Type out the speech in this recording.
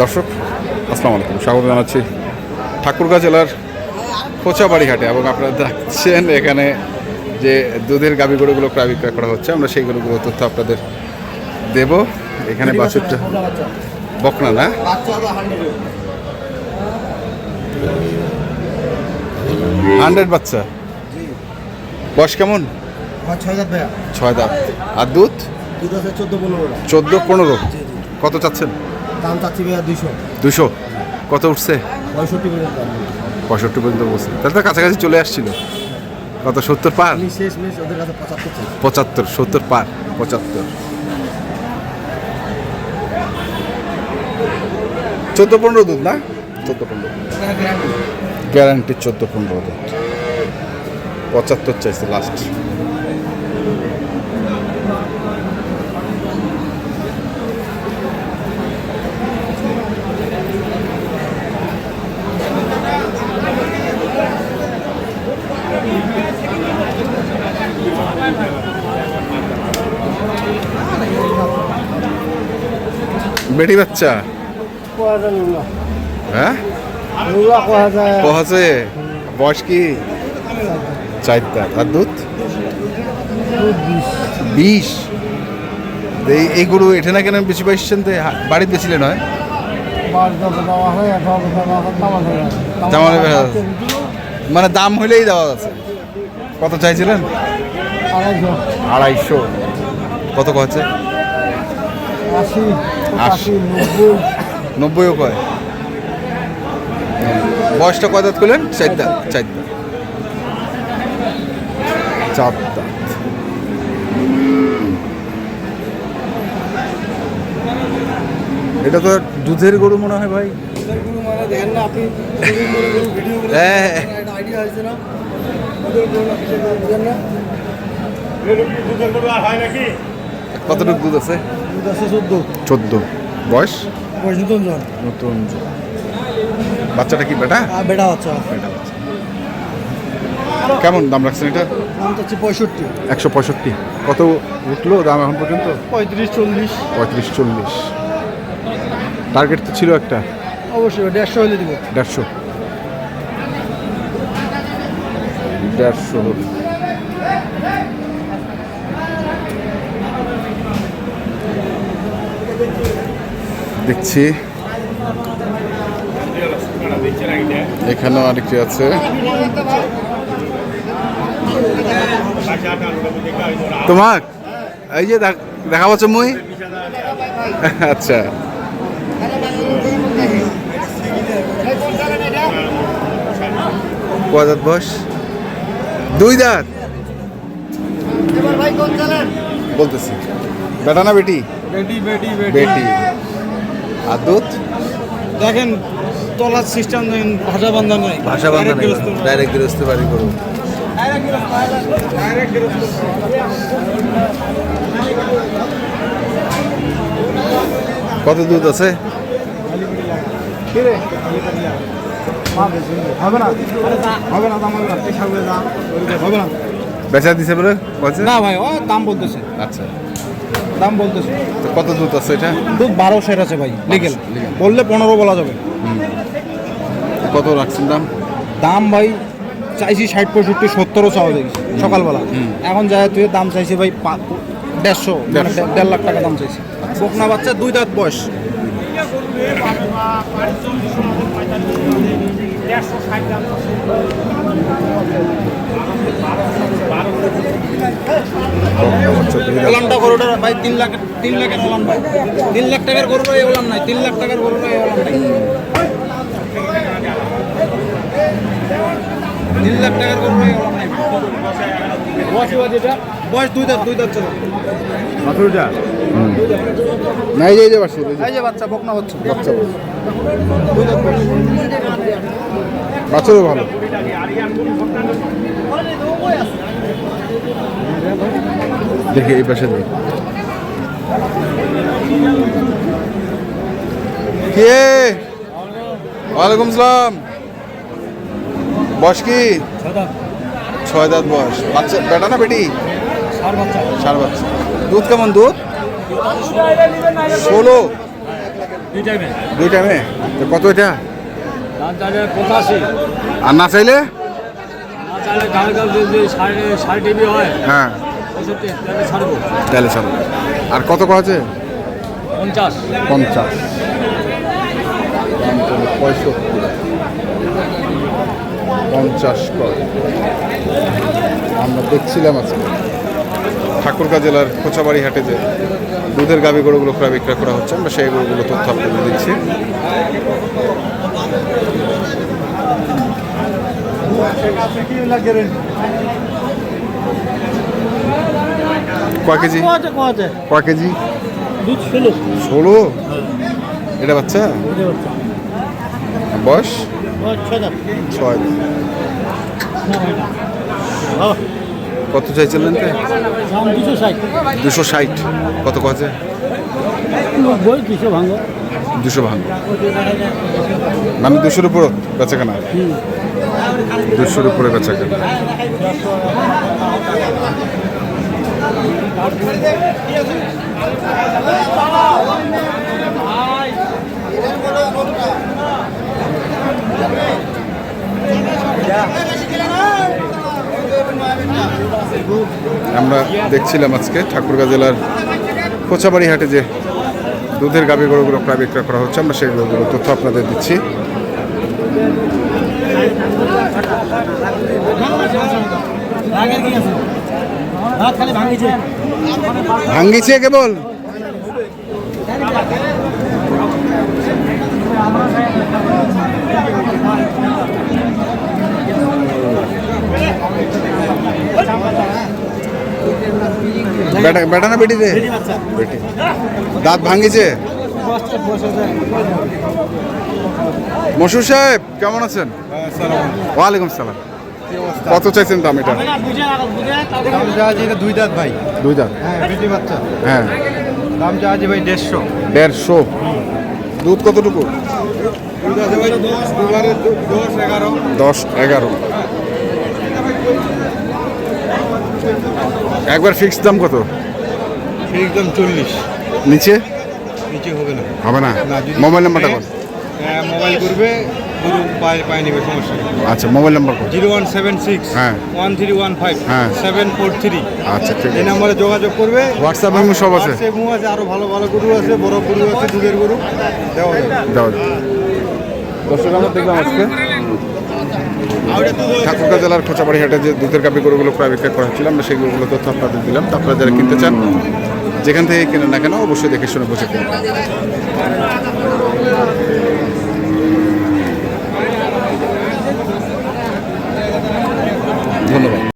দর্শক আসসালামু আলাইকুম। স্বাগত জানাচ্ছি ঠাকুরগাঁ জেলার কোচাবাড়ি হাটে এবং আপনারা দেখছেন এখানে যে দুধের গাভী গরুগুলো প্রায় বিক্রয় করা হচ্ছে। আমরা সেই গরুগুলো তথ্য আপনাদের দেব। এখানে বাছুরটা বকনা না? হান্ড্রেড বাচ্চা? বয়স কেমন? ছয় হাজার দাঁত। আর দুধ? চোদ্দ পনেরো। কত চাচ্ছেন? দাম চাচ্ছি ভাইয়া দুইশো। দুশো কত উঠছে? পঁয়ষট্টি পর্যন্ত পঁয়ষট্টি পর্যন্ত বসে তাহলে তো কাছাকাছি চলে আসছিল। কত সত্তর পার? শেষ মেশ ওদের কাছে পঁচাত্তর চাই পঁচাত্তর সত্তর পার পঁচাত্তর। চোদ্দ পনেরো দুধ না? চোদ্দ পনেরো গ্যারান্টি। চোদ্দ পনেরো দুধ। পঁচাত্তর চাইছে লাস্ট বেটি বাচ্চা? হ্যাঁ? কহাছে বয়স কি? চার দাঁত আর দুধ? বিশ। এই গরু এটা না কেন বেশি পাইছেন তো? বাড়িতে জামালে বেচা মানে দাম হইলেই দেওয়া আছে। কত চাইছিলেন? আড়াইশো। কত কচ্ছে আশি। আশি। নব্বই নব্বইও কয়। বয়সটা কয় দাঁত করলেন? চার দাঁত চার দাঁত। চার দাঁত। এটা তো দুধের গরু মনে হয় ভাই। হ্যাঁ না? কতটুকু দুধ আছে? দুধ আছে চোদ্দ। চোদ্দ। বয়স? বয়স নতুন জন। নতুন বাচ্চাটা কি বেটা? আর বেটা বাচ্চা। বেটা বাচ্চা। কেমন দাম রাখছেন এটা? দাম চাচ্ছি পঁয়ষট্টি। একশো পঁয়ষট্টি। কত উঠল দাম এখন পর্যন্ত? পঁয়ত্রিশ চল্লিশ। পঁয়ত্রিশ চল্লিশ। টার্গেট তো ছিল একটা। অবশ্যই দেড়শো হলে দিব। দেড়শো। দেড়শো হলো। দেখছি। এখানেও আরেকটি আছে। তোমাক? এই যে দেখ- পাচ্ছ মুই আচ্ছা। কয় দাঁত বয়স দুই দাঁত। বলতেছি। বেটা না বেটি বেটি বেটি। বেটি। আর দুধ দেখেন তলার সিস্টেম ভাষা বান্ধা নাই। ভাষা বান্ধা নেই ডাইরেক্ট গৃহস্থ বাড়ি করব কত দুধ আছে? বেচা দিছে বলে? না ভাই ও দাম বলতেছে। আচ্ছা। দাম বলতেছে। তো কত দুধ আছে এটা? দুধ বারো সেট আছে ভাই লিগেল বললে পনেরো বলা যাবে। কত রাখছেন দাম? দাম ভাই চাইছি ষাট পঁয়ষট্টি সত্তরও চাওয়া দেখি সকালবেলা। এখন যায় তুই দাম চাইছি ভাই দেড়শো মানে দেড় লাখ টাকা দাম চাইছি। বকনা বাচ্চা দুই দাঁত বয়স। দুই। ওলানটা গরুটা ভাই তিন লাখ তিন লাখের ওলান ভাই। তিন লাখ টাকার গরুটা এই ওলান নাই তিন লাখ টাকার গরুটা এই ওলান নাই। তিন লাখ টাকার গরুটা এই ওলান নাই। বয়স দুই দাঁত দুই দাঁত চলো। যে এই যে বাচ্চা বকনা বাচ্চা। বাচ্চা বাচ্চারও ভালো। দেখি এই পাশে দেখি। কে? ওয়ালাইকুম সালাম। বয়স কি? ছয় দাঁত বয়স। বাচ্চা বেটা না বেটি? সার বাচ্চা। দুধ কেমন দুধ? ষোলো। দুই টাইমে। দুই টাইমে? কত এটা? আর না চাইলে? হয় তাহলে ছাড়বো। আর কত আছে? পঞ্চাশ। পঞ্চাশ। পঁয়ষট্টি পঞ্চাশ করে। আমরা দেখছিলাম আজকে। ঠাকুরগাঁ জেলার কোচাবাড়ি হাটে যে দুধের গাভী গরুগুলো ক্রয় বিক্রয় করা হচ্ছে আমরা সেই গরুগুলো তথ্য আপনাদের দিচ্ছি। কয় কেজি? কয় কেজি? ষোলো। এটা বাচ্চা? বয়স? ছয় কত চাইছিলেন দুশো ষাট। কত কছে দুশো ভাঙো। দুশো ভাঙ। মানে দুশোর উপর বেচা কেনা দুশোর উপরে বেচা কেনা। আমরা দেখছিলাম আজকে ঠাকুরগাঁ জেলার কোচাবাড়ি হাটে যে দুধের গাভী গরুগুলো প্রায় বিক্রয় করা হচ্ছে, আমরা সেই গরুগুলো তথ্য আপনাদের দিচ্ছি খালি ভাঙিছে ভাঙ্গিছে কেবল? বেটা বেটা না বেটি রে? বেটি। দাঁত ভাঙ্গিছে মশুর সাহেব কেমন আছেন? ওয়ালাইকুম সালাম। কত চাইছেন দাম এটা? দাম যা আছে এটা দুই দাঁত ভাই। দুই দাঁত। হ্যাঁ বেটি বাচ্চা। হ্যাঁ। দাম যা আছে ভাই দেড়শো। দেড়শো। দুধ কতটুকু? দশ এগারো। দশ এগারো। একবার ফিক্সড দাম কত? একদম চল্লিশ। নিচে? নিচে হবে না। হবে না। মোবাইল নাম্বারটা বল। হ্যাঁ মোবাইল করবে। গরু পায়ে পায়ে নেবে সমস্যা আচ্ছা mobile number zero one seven six হ্যাঁ। ওয়ান থ্রি ওয়ান ফাইভ হ্যাঁ। Seven four three. আচ্ছা ঠিক এই নাম্বারে যোগাযোগ করবে। হোয়াটসঅ্যাপ এবং সব আছে। হোয়াটসঅ্যাপ আছে আরও ভালো ভালো গরু আছে বড় গরু আছে দুধের গরু। দেওয়া যাও দর্শক আমরা দেখলাম আজকে ঠাকুরগাঁ জেলার খোঁচাবাড়ি হাটে যে দুধের কাপি গরুগুলো প্রায় বিক্রয় করা হচ্ছিল আমরা সেই তথ্য আপনাদের দিলাম। তো আপনারা যারা কিনতে চান যেখান থেকে কেনেন না কেন অবশ্যই দেখে শুনে বুঝে কিনবেন